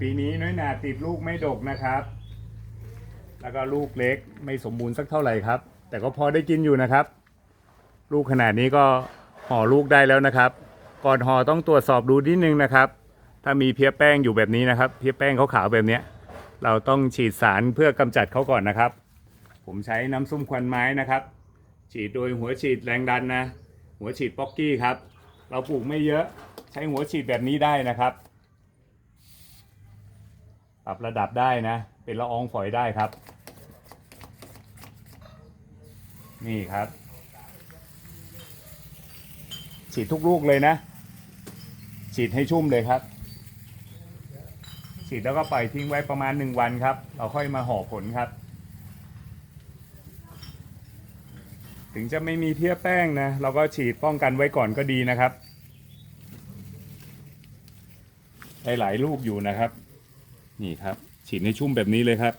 ปีนี้น้อยหนาติดลูกไม่ดกนะครับ แล้วก็ลูกเล็กไม่สมบูรณ์สักเท่าไหร่ครับ แต่ก็พอได้กินอยู่นะครับ ลูกขนาดนี้ก็ห่อลูกได้แล้วนะครับ ก่อนห่อต้องตรวจสอบดูนิดนึงนะครับ ถ้ามีเพี้ยแป้งอยู่แบบนี้นะครับ เพี้ยแป้งขาวๆแบบนี้เราต้องฉีดสารเพื่อกำจัดเขาก่อนนะครับ ผมใช้น้ำส้มควันไม้นะครับ ฉีดโดยหัวฉีดแรงดันนะ หัวฉีดป๊อกกี้ครับ เราปลูกไม่เยอะใช้หัวฉีดแบบนี้ได้นะครับ ปรับระดับได้นะ เป็นละอองฝอยได้ครับ นี่ครับ ฉีดทุกลูกเลยนะ ฉีดให้ชุ่มเลยครับ ฉีดแล้วก็ปล่อยทิ้งไว้ประมาณหนึ่งวันครับ เราค่อยมาห่อผลครับ ถึงจะไม่มีเพี้ยแป้งนะ เราก็ฉีดป้องกันไว้ก่อนก็ดีนะครับหลายลูกอยู่นะครับ นี่ครับ ฉีดให้ชุ่มแบบนี้เลยครับ